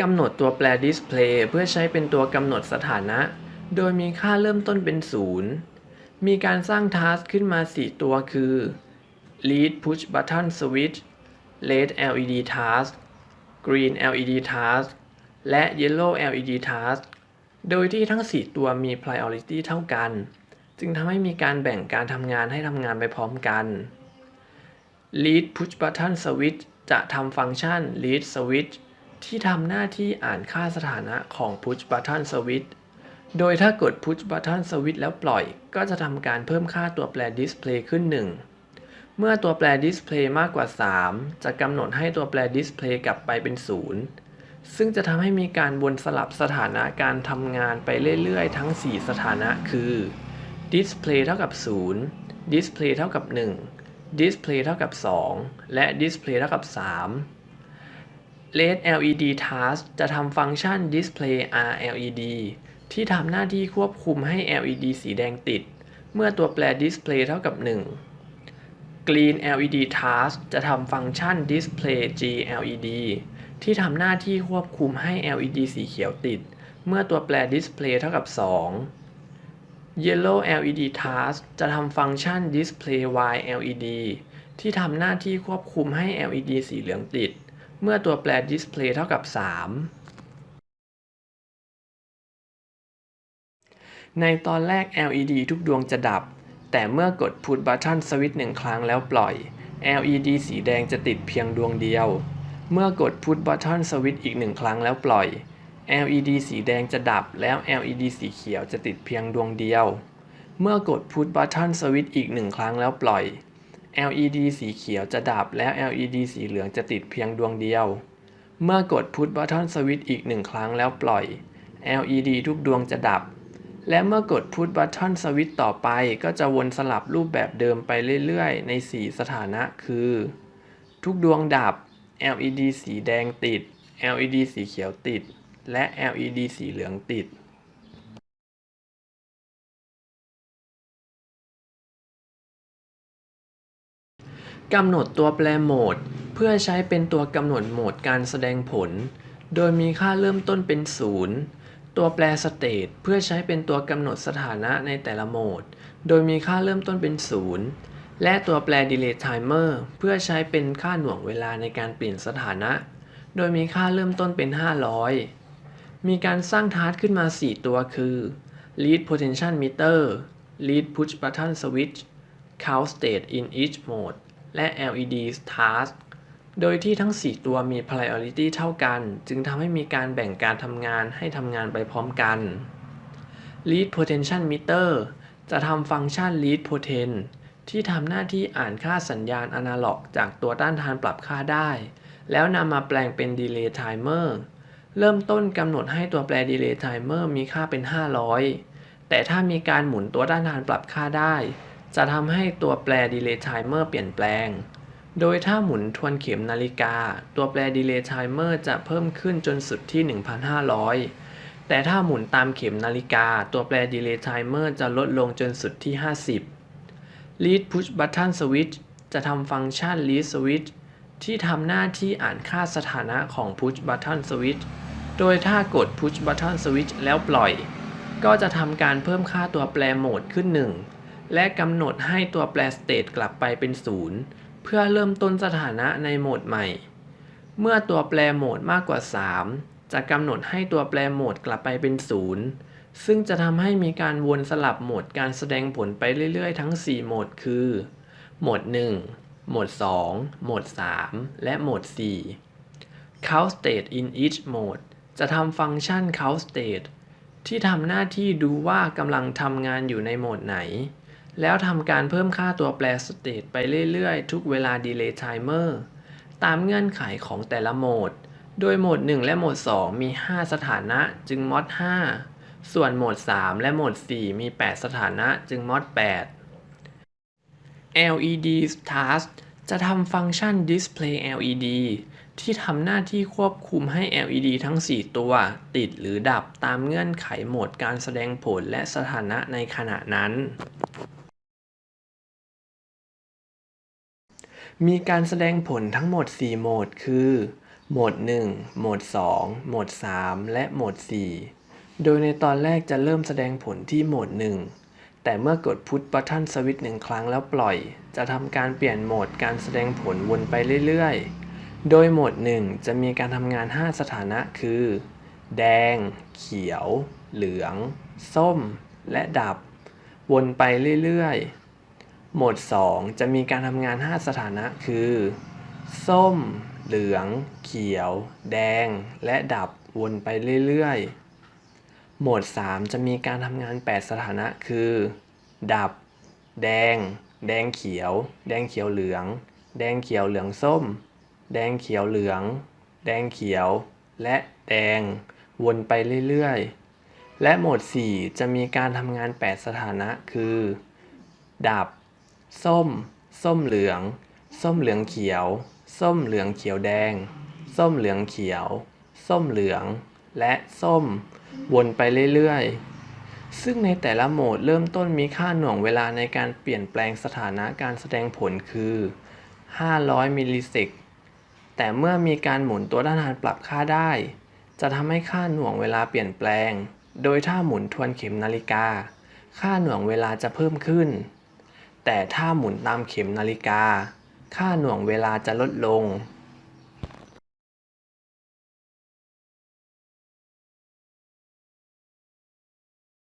กำหนดตัวแปร display เพื่อใช้เป็นตัวกำหนดสถานะ โดยมีค่าเริ่มต้นเป็น 0 มีการสร้าง task ขึ้นมา 4 ตัวคือ lead push button switch red LED task green LED task และ yellow LED task โดยที่ทั้ง 4 ตัวมี priority เท่ากัน จึงทำให้มีการแบ่งการทำงานให้ทำงานไปพร้อมกัน lead push button switch จะทำฟังก์ชัน lead switch ที่ทำหน้าที่อ่านค่าสถานะของ push button switch โดยถ้ากด push button switch แล้วปล่อย ก็จะทำการเพิ่มค่าตัวแปร display ขึ้น 1 เมื่อตัวแปร display มากกว่า 3 จะกำหนดให้ตัวแปร display กลับไปเป็น 0 ซึ่งจะทำให้มีการวนสลับสถานะการทำงานไปเรื่อยๆ ทั้ง 4 สถานะคือ display เท่ากับ 0 display เท่ากับ 1 display เท่ากับ 2 และ display เท่ากับ 3 LED LED task จะทำฟังก์ชัน display RLED ที่ทำหน้าที่ควบคุมให้ LED สีแดงติด เมื่อตัวแปร display เท่ากับ 1 Green LED task จะทำฟังก์ชัน display GLED ที่ทำหน้าที่ควบคุมให้ LED สีเขียวติด เมื่อตัวแปร display เท่ากับ 2 Yellow LED task จะทำฟังก์ชัน display YLED ที่ทำหน้าที่ควบคุมให้ LED สีเหลืองติด เมื่อตัวแปร display เท่ากับ 3 ในตอนแรก LED ทุกดวงจะดับ แต่เมื่อกด Put Button Switch หนึ่งครั้งแล้วปล่อย LED สีแดงจะติดเพียงดวงเดียว เมื่อกด Put Button Switch อีกหนึ่งครั้งแล้วปล่อย LED สีแดงจะดับแล้ว LED สีเขียวจะติดเพียงดวงเดียว เมื่อกด Put Button Switch อีกหนึ่งครั้งแล้วปล่อย LED สีเขียวจะดับแล้ว LED สีเหลืองจะติดเพียงดวงเดียว เมื่อกด Put Button Switch อีกหนึ่งครั้งแล้วปล่อย LED ทุกดวงจะดับ และเมื่อกด Put Button Switch ต่อไปก็จะวนสลับรูปแบบเดิมไปเรื่อยๆ ใน 4 สถานะคือ ทุกดวงดับ LED สีแดงติด LED สีเขียวติด และ LED สีเหลืองติด กำหนดตัวแปรโหมด เพื่อใช้เป็นตัวกำหนดโหมดการแสดงผล โดยมีค่าเริ่มต้นเป็น 0 ตัวแปร state เพื่อใช้เป็นตัวกำหนดสถานะในแต่ละโหมด โดยมีค่าเริ่มต้นเป็น 0 และตัวแปร delay timer เพื่อใช้เป็นค่าหน่วงเวลาในการเปลี่ยนสถานะ โดยมีค่าเริ่มต้นเป็น 500 มีการสร้างทาร์ขึ้นมา 4 ตัวคือ lead potential meter lead push button switch count state in each mode และ LED task โดยที่ทั้ง 4 ตัวมี priority เท่ากัน จึงทำให้มีการแบ่งการทำงานให้ทำงานไปพร้อมกัน lead potential meter จะทำฟังก์ชัน lead potent ที่ทำหน้าที่อ่านค่าสัญญาณอนาล็อก จากตัวต้านทานปรับค่าได้ แล้วนำมาแปลงเป็น delay timer เริ่มต้นกำหนดให้ตัวแปร delay timer มีค่าเป็น 500 แต่ถ้ามีการหมุนตัวต้านทานปรับค่าได้ จะทำให้ตัวแปร delay timer เปลี่ยนแปลง โดยถ้าหมุนทวนเข็มนาฬิกา ตัวแปร delay timer จะเพิ่มขึ้นจนสุดที่ 1,500 แต่ถ้าหมุนตามเข็มนาฬิกา ตัวแปร delay timer จะลดลงจนสุดที่ 50 lead push button switch จะทำฟังก์ชัน lead switch ที่ทำหน้าที่อ่านค่าสถานะของ push button switch โดยถ้ากด push button switch แล้วปล่อย ก็จะทำการเพิ่มค่าตัวแปรโหมดขึ้น 1 และกำหนดให้ตัวแปร state กลับไปเป็น 0 เพื่อเริ่มต้นสถานะในโหมดใหม่ เมื่อตัวแปรโหมดมากกว่า 3 จะกำหนดให้ตัวแปรโหมดกลับไปเป็น 0 ซึ่งจะทำให้มีการวนสลับโหมดการแสดงผลไปเรื่อยๆ ทั้ง 4 โหมดคือ โหมด 1 โหมด 2 โหมด 3 และโหมด 4 count state in each mode จะทำฟังก์ชัน count state ที่ทำหน้าที่ดูว่ากำลังทำงานอยู่ในโหมดไหน แล้วทำการเพิ่มค่าตัวแปร state ไปเรื่อยๆ ทุกเวลา delay timer ตามเงื่อนไขของแต่ละโหมด โดยโหมด 1 และโหมด 2 มี 5 สถานะจึง mod 5ส่วนโหมด 3 และโหมด 4 มี 8 สถานะจึง mod 8 LED task จะทำฟังก์ชัน display LED ที่ทำหน้าที่ควบคุมให้ LED ทั้ง 4 ตัว ติดหรือดับตามเงื่อนไขโหมดการแสดงผลและสถานะในขณะนั้น มีการแสดงผลทั้งหมด 4 โหมด คือ โหมด 1 โหมด 2 โหมด 3 และโหมด 4 โดยในตอนแรกจะเริ่มแสดงผลที่โหมด 1 แต่เมื่อกด Push Button Switch หนึ่งครั้งแล้วปล่อย จะทำการเปลี่ยนโหมดการแสดงผลวนไปเรื่อยๆ โดยโหมด 1 จะมีการทำงาน 5 สถานะคือ แดง เขียว เหลือง ส้ม และดับ วนไปเรื่อยๆโหมด2 จะมีการทำงาน 5 สถานะคือ ส้ม เหลือง เขียว แดง และดับวนไปเรื่อยๆโหมด3 จะมีการทำงาน 8 สถานะคือ ดับ แดง แดงเขียว แดงเขียวเหลือง แดงเขียวเหลืองส้ม แดงเขียวเหลือง แดงเขียว และแดง วนไปเรื่อยๆ และโหมด4 จะมีการทำงาน 8 สถานะคือ ดับ ส้ม ส้มเหลือง ส้มเหลืองเขียว ส้มเหลืองเขียวแดง ส้มเหลืองเขียว ส้มเหลือง และส้ม วนไปเรื่อยๆ ซึ่งในแต่ละโหมดเริ่มต้นมีค่าหน่วงเวลาในการเปลี่ยนแปลงสถานะการแสดงผลคือ 500 มิลลิเซกแต่เมื่อมีการหมุนตัวด้านหานปรับค่าได้ จะทำให้ค่าหน่วงเวลาเปลี่ยนแปลง โดยถ้าหมุนทวนเข็มนาฬิกา ค่าหน่วงเวลาจะเพิ่มขึ้น แต่ถ้าหมุนตามเข็มนาฬิกา ค่าหน่วงเวลาจะลดลง